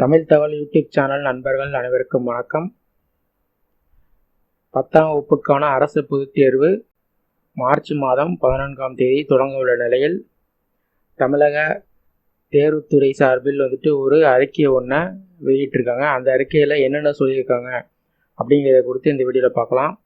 தமிழ் தகவல் YouTube channel நண்பர்கள் அனைவருக்கும் வணக்கம். பத்தாம் வகுப்புக்கான அரசு பொதுத் தேர்வு மார்ச் மாதம் பதினான்காம் தேதி தொடங்க உள்ள நிலையில் தமிழக தேர்வுத்துறை சார்பில் வந்துட்டு ஒரு அறிக்கையை ஒன்றை வெளியிட்டிருக்காங்க. அந்த அறிக்கையில் என்னென்ன சொல்லியிருக்காங்க அப்படிங்கிறத குறித்து இந்த வீடியோவில் பார்க்கலாம்.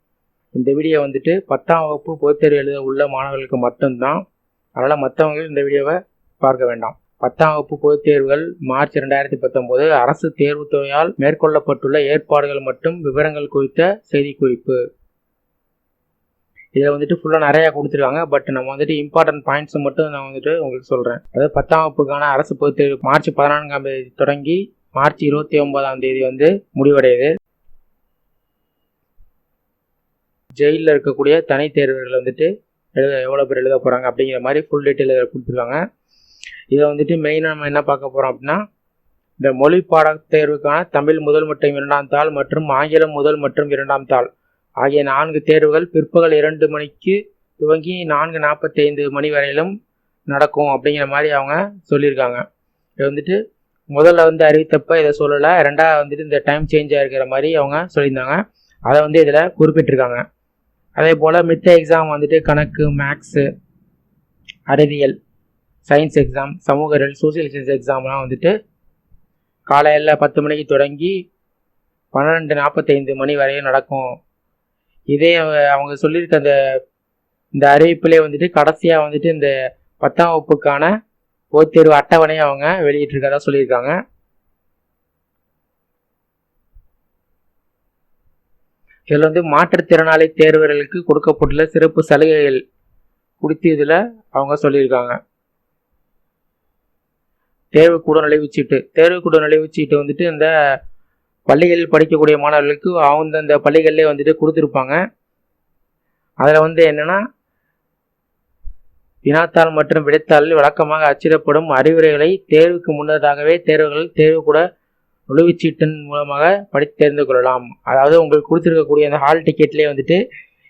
இந்த வீடியோ வந்துட்டு பத்தாம் வகுப்பு பொதுத் தேர்வு எழுத உள்ள மாணவர்களுக்கு மட்டும்தான். அதனால் மற்றவங்க இந்த வீடியோவை பார்க்க வேண்டாம். பத்தாம் வகுப்பு பொதுத் தேர்வுகள் மார்ச் ரெண்டாயிரத்தி பத்தொம்போது அரசு தேர்வுத்துறையால் மேற்கொள்ளப்பட்டுள்ள ஏற்பாடுகள் மற்றும் விவரங்கள் குறித்த செய்திக்குறிப்பு. இதில் வந்துட்டு ஃபுல்லாக நிறையா கொடுத்துருக்காங்க. பட் நம்ம வந்துட்டு இம்பார்ட்டன்ட் பாயிண்ட்ஸ் மட்டும் நான் வந்துட்டு உங்களுக்கு சொல்கிறேன் அதாவது பத்தாம் வகுப்புக்கான அரசு பொதுத் தேர்வு மார்ச் பதினான்காம் தேதி தொடங்கி மார்ச் இருபத்தி ஒன்பதாம் தேதி வந்து முடிவடையுது. ஜெயிலில் இருக்கக்கூடிய தனி தேர்வுகள் வந்துட்டு எழுத எவ்வளோ பேர் எழுத போகிறாங்க அப்படிங்கிற மாதிரி ஃபுல் டீட்டெயில் கொடுத்துருக்காங்க. இதை வந்துட்டு மெயினாக நம்ம என்ன பார்க்க போகிறோம் அப்படின்னா இந்த மொழி பாடத் தேர்வுக்கான தமிழ் முதல் மற்றும் இரண்டாம் தாள் மற்றும் ஆங்கிலம் முதல் மற்றும் இரண்டாம் தாள் ஆகிய நான்கு தேர்வுகள் பிற்பகல் இரண்டு மணிக்கு துவங்கி நான்கு நாற்பத்தைந்து மணி வரையிலும் நடக்கும் அப்படிங்கிற மாதிரி அவங்க சொல்லியிருக்காங்க. இது வந்துட்டு முதல்ல வந்து அறிவித்தப்ப இதை சொல்லலை ரெண்டாவது வந்துட்டு இந்த டைம் சேஞ்ச் ஆகிருக்கிற மாதிரி அவங்க சொல்லியிருந்தாங்க. அதை வந்து இதில் குறிப்பிட்டிருக்காங்க. அதே போல் மித்த எக்ஸாம் வந்துட்டு கணக்கு மேக்ஸு அறிவியல் சயின்ஸ் எக்ஸாம் சமூக அறிவியல் சோசியல் சயின்ஸ் எக்ஸாம்லாம் வந்துட்டு காலையில் பத்து மணிக்கு தொடங்கி பன்னெண்டு நாற்பத்தைந்து மணி வரையும் நடக்கும். இதே அவங்க- அவங்க சொல்லியிருக்க அந்த இந்த அறிவிப்பிலே வந்துட்டு கடைசியாக வந்துட்டு இந்த பத்தாம் வகுப்புக்கான பொதுத் தேர்வு அட்டவணையை அவங்க வெளியிட்டிருக்கதா சொல்லியிருக்காங்க. இதில் வந்து மாற்றுத்திறனாளி தேர்வர்களுக்கு கொடுக்கப்பட்டுள்ள சிறப்பு சலுகைகள் குறித்து இதில் அவங்க சொல்லியிருக்காங்க. தேர்வுக்கூட நுழைவுச்சீட்டு தேர்வுக்கூட நுழைவுச்சீட்டு வந்துட்டு இந்த பள்ளிகளில் படிக்கக்கூடிய மாணவர்களுக்கு அவங்க அந்த பள்ளிகளிலே வந்துட்டு கொடுத்துருப்பாங்க. அதில் வந்து என்னென்னா வினாத்தாள் மற்றும் விடைத்தாளில் வழக்கமாக அச்சிடப்படும் அறிவுரைகளை தேர்வுக்கு முன்னதாகவே தேர்வுகள் தேர்வுக்கூட நுழைவுச்சீட்டின் மூலமாக படித்து தெரிந்து கொள்ளலாம். அதாவது உங்களுக்கு கொடுத்துருக்கக்கூடிய அந்த ஹால் டிக்கெட்லேயே வந்துட்டு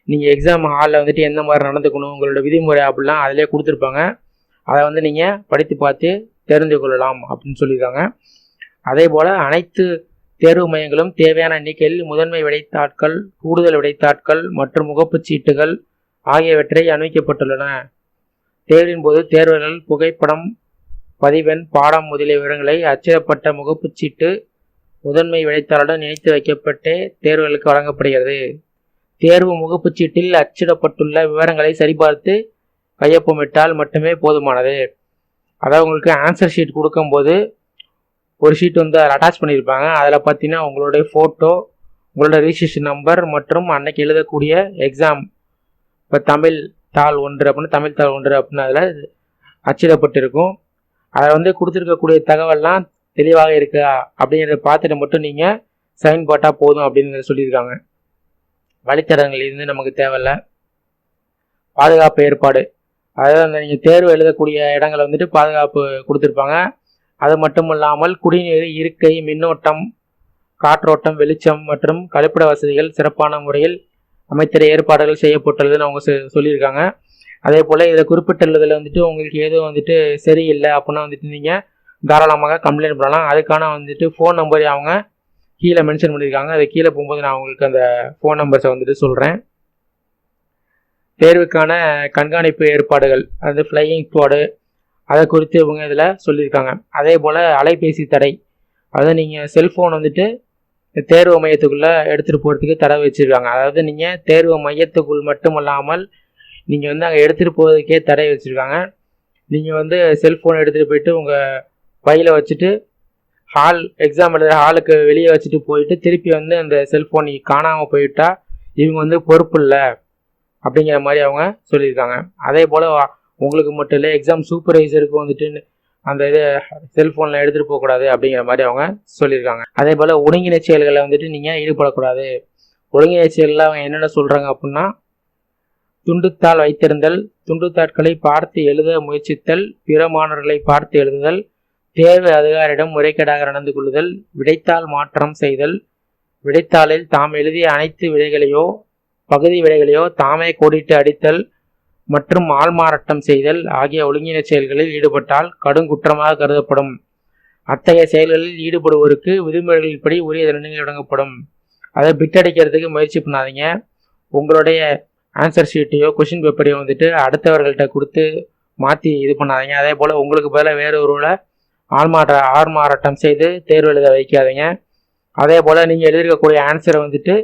நீங்கள் எக்ஸாம் ஹாலில் வந்துட்டு எந்த மாதிரி நடந்துக்கணும் உங்களோட விதிமுறை அப்படிலாம் அதிலே கொடுத்துருப்பாங்க. அதை வந்து நீங்கள் படித்து பார்த்து தெரிந்து கொள்ளலாம் அப்படின்னு சொல்லியிருக்காங்க. அதே போல் அனைத்து தேர்வு மையங்களும் தேவையான எண்ணிக்கையில் முதன்மை விடைத்தாட்கள் கூடுதல் விடைத்தாட்கள் மற்றும் முகப்புச் சீட்டுகள் ஆகியவற்றை அனுமதிக்கப்பட்டுள்ளன. தேர்வின் போது தேர்வர்கள் புகைப்படம் பதிவெண் பாடம் முதலிய விவரங்களை அச்சிடப்பட்ட முகப்புச் சீட்டு முதன்மை விடைத்தாளுடன் இணைத்து வைக்கப்பட்டே தேர்வுகளுக்கு வழங்கப்படுகிறது. தேர்வு முகப்புச் சீட்டில் அச்சிடப்பட்டுள்ள விவரங்களை சரிபார்த்து கையொப்பமிட்டால் மட்டுமே போதுமானது. அதாவது உங்களுக்கு ஆன்சர் ஷீட் கொடுக்கும்போது ஒரு ஷீட் வந்து அதில் அட்டாச் பண்ணியிருப்பாங்க. அதில் பார்த்தீங்கன்னா உங்களுடைய ஃபோட்டோ உங்களோட ரிஜிஸ்ட்ரேஷன் நம்பர் மற்றும் அன்னைக்கு எழுதக்கூடிய எக்ஸாம் இப்போ தமிழ் தாள் ஒன்று அப்படின்னு தமிழ் தாள் ஒன்று அப்படின்னு அதில் அச்சிடப்பட்டிருக்கும். அதில் வந்து கொடுத்துருக்கக்கூடிய தகவல்லாம் தெளிவாக இருக்கா அப்படிங்கிறத பார்த்துட்டு மட்டும் நீங்கள் சைன் போட்டால் போதும் அப்படின்னு சொல்லியிருக்காங்க. வழித்தடங்கள் இருந்து நமக்கு தேவையில்ல. பாதுகாப்பு ஏற்பாடு. அதாவது அந்த நீங்கள் தேர்வு எழுதக்கூடிய இடங்களை வந்துட்டு பாதுகாப்பு கொடுத்துருப்பாங்க. அது மட்டும் இல்லாமல் குடிநீர் இருக்கை மின்னோட்டம் காற்றோட்டம் வெளிச்சம் மற்றும் கழிப்பிட வசதிகள் சிறப்பான முறையில் அமைத்திட ஏற்பாடுகள் செய்யப்பட்டுள்ளதுன்னு அவங்க சொ- சொல்லியிருக்காங்க. அதே போல் இதில் குறிப்பிட்டுள்ளதில் வந்துட்டு உங்களுக்கு எதுவும் வந்துட்டு சரியில்லை அப்படின்னா வந்துட்டு நீங்கள் தாராளமாக கம்ப்ளைண்ட் பண்ணலாம். அதுக்கான வந்துட்டு ஃபோன் நம்பரை அவங்க கீழே மென்ஷன் பண்ணியிருக்காங்க. அது கீழே போகும்போது நான் உங்களுக்கு அந்த ஃபோன் நம்பர்ஸை வந்துட்டு சொல்கிறேன் தேர்வுக்கான கண்காணிப்பு ஏற்பாடுகள் அது ஃப்ளையிங் ஸ்குவாடு அதை குறித்து இவங்க இதில் சொல்லியிருக்காங்க. அதே போல் அலைபேசி தடை அதாவது நீங்கள் செல்ஃபோன் வந்துட்டு தேர்வு மையத்துக்குள்ளே எடுத்துகிட்டு போகிறதுக்கு தடை வச்சுருக்காங்க. அதாவது நீங்கள் தேர்வு மையத்துக்குள் மட்டும் இல்லாமல் நீங்கள் வந்து அங்கே எடுத்துகிட்டு போகிறதுக்கே தடை வச்சுருக்காங்க. நீங்கள் வந்து செல்ஃபோன் எடுத்துகிட்டு போயிட்டு உங்கள் பையில் வச்சுட்டு ஹால் எக்ஸாம் எழுதுகிற ஹாலுக்கு வெளியே வச்சுட்டு போயிட்டு திருப்பி வந்து அந்த செல்ஃபோன் காணாமல் போயிட்டா இவங்க வந்து பொறுப்பு இல்லை. அப்படிங்கிற மாதிரி அவங்க சொல்லியிருக்காங்க. அதே போல் உங்களுக்கு மட்டும் இல்லை எக்ஸாம் சூப்பர்வைசருக்கு வந்துட்டு அந்த இது செல்ஃபோனில் எடுத்துகிட்டு போகக்கூடாது அப்படிங்கிற மாதிரி அவங்க சொல்லியிருக்காங்க. அதே போல் ஒருங்கிணை செயல்களை வந்துட்டு நீங்கள் ஈடுபடக்கூடாது. ஒருங்கிணை செயலில் அவங்க என்னென்ன சொல்கிறாங்க அப்படின்னா துண்டுத்தாள் வைத்திருந்தல் துண்டுத்தாட்களை பார்த்து எழுத முயற்சித்தல் பிற மாணவர்களை பார்த்து எழுதுதல் தேர்வு அதிகாரியிடம் முறைகேடாக நடந்து கொள்ளுதல் விடைத்தாள் மாற்றம் செய்தல் விடைத்தாளில் தாம் எழுதிய அனைத்து விடைகளையோ பகுதி விடைகளையோ தாமே கோடிட்டு அடித்தல் மற்றும் ஆள்மாறாட்டம் செய்தல் ஆகிய ஒழுங்கின செயல்களில் ஈடுபட்டால் கடும் குற்றமாக கருதப்படும். அத்தகைய செயல்களில் ஈடுபடுவோருக்கு விதிமுறைகளின்படி உரிய தண்டனை வழங்கப்படும். அதை பிட் அடிக்கிறதுக்கு முயற்சி பண்ணாதீங்க. உங்களுடைய ஆன்சர் ஷீட்டையோ கொஷின் பேப்பரையோ வந்துட்டு அடுத்தவர்கள்ட்ட கொடுத்து மாற்றி இது பண்ணாதீங்க. அதே போல் உங்களுக்கு பதிலாக வேறு ஒருவில் ஆள்மாற்ற ஆள்மாறாட்டம் செய்து தேர்வு எழுத வைக்காதீங்க. அதே போல் நீங்கள் எழுதியிருக்கக்கூடிய ஆன்சரை வந்துட்டு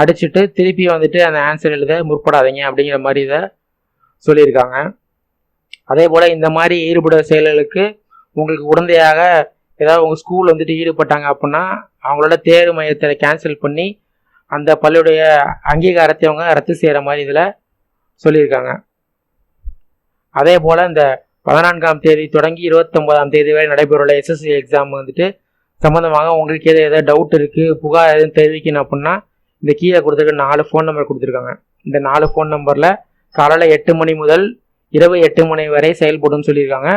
அடிச்சுட்டு திருப்பி வந்துட்டு அந்த ஆன்சர் எழுத முற்படாதீங்க அப்படிங்கிற மாதிரி இதை சொல்லியிருக்காங்க. அதே போல் இந்த மாதிரி ஈடுபட செயல்களுக்கு உங்களுக்கு உடந்தையாக ஏதாவது உங்கள் ஸ்கூல் வந்துட்டு ஈடுபட்டாங்க அப்படின்னா அவங்களோட தேர்வு மையத்தை கேன்சல் பண்ணி அந்த பள்ளியுடைய அங்கீகாரத்தை அவங்க ரத்து செய்கிற மாதிரி இதில் சொல்லியிருக்காங்க. அதே போல் இந்த பதினான்காம் தேதி தொடங்கி இருபத்தொம்போதாம் தேதி வரை நடைபெறவுள்ள எஸ்எஸ்சி எக்ஸாம் வந்துட்டு சம்மந்தமாக உங்களுக்கு எது எதாவது டவுட் இருக்குது புகார் எதுவும் தெரிவிக்கணும் அப்படின்னா இந்த கீழே கொடுத்துருக்க நாலு ஃபோன் நம்பர் கொடுத்துருக்காங்க. இந்த நாலு ஃபோன் நம்பரில் காலையில் எட்டு மணி முதல் இரவு எட்டு மணி வரை செயல்படும் சொல்லியிருக்காங்க.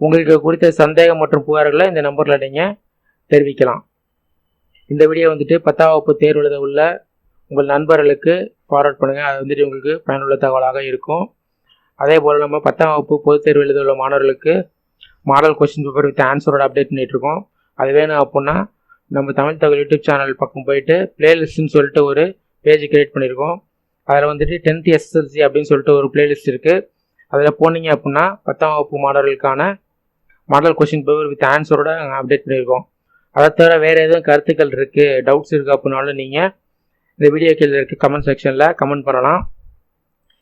உங்களுக்கு குறித்த சந்தேகம் மற்றும் புகார்களை இந்த நம்பரில் நீங்கள் தெரிவிக்கலாம். இந்த வீடியோ வந்துட்டு பத்தாம் வகுப்பு தேர்வு எழுத உள்ள உங்கள் நண்பர்களுக்கு ஃபார்வர்ட் பண்ணுங்கள் அது வந்துட்டு உங்களுக்கு பயனுள்ள தகவலாக இருக்கும். அதே போல் நம்ம பத்தாம் வகுப்பு பொதுத் தேர்வு எழுத உள்ள மாணவர்களுக்கு மாடல் கொஸ்டின் பேப்பர் வித் ஆன்சரோட அப்டேட் பண்ணிகிட்ருக்கோம் இருக்கோம். அது வேணும் அப்புடின்னா நம்ம தமிழ் தகவல் யூடியூப் சேனல் பக்கம் போயிட்டு பிளேலிஸ்ட்னு சொல்லிட்டு ஒரு பேஜ் கிரியேட் பண்ணியிருக்கோம். அதில் வந்துட்டு டென்த் எஸ்எஸ்எல்சி அப்படின்னு சொல்லிட்டு ஒரு பிளேலிஸ்ட் இருக்குது அதில் போனீங்க அப்படின்னா பத்தாம் வகுப்பு மாணவர்களுக்கான மாடல் கொஷின் பேப்பர் வித் ஆன்சரோட நாங்கள் அப்டேட் பண்ணியிருக்கோம். அதை தவிர வேறு எதுவும் கருத்துக்கள் இருக்குது டவுட்ஸ் இருக்குது அப்படின்னாலும் நீங்கள் இந்த வீடியோ கீழே இருக்க கமெண்ட் செக்ஷனில் கமெண்ட் பண்ணலாம்.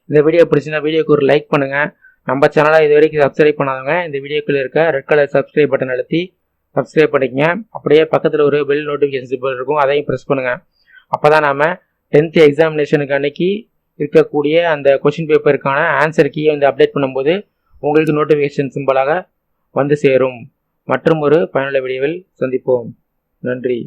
இந்த வீடியோ பிடிச்சிருந்தா வீடியோக்கு ஒரு லைக் பண்ணுங்கள் நம்ம சேனலை இது வரைக்கும் சப்ஸ்கிரைப் பண்ணாதவங்க இந்த வீடியோக்குள்ளே இருக்க ரெட் கலர் சப்ஸ்கிரைப் பட்டன் அழுத்தி சப்ஸ்கிரைப் பண்ணிக்கங்க. அப்படியே பக்கத்தில் ஒரு பெல் நோட்டிஃபிகேஷன் சிம்பிள் இருக்கும். அதையும் ப்ரெஸ் பண்ணுங்கள் அப்போ தான் நாம் டென்த்து எக்ஸாமினேஷனுக்கு அன்னைக்கு இருக்கக்கூடிய அந்த கொஷின் பேப்பருக்கான ஆன்சர் கீயை வந்து அப்டேட் பண்ணும்போது உங்களுக்கு நோட்டிஃபிகேஷன் சிம்பிளாக வந்து சேரும். மற்றும் ஒரு பயனுள்ள வீடியோவில் சந்திப்போம். நன்றி.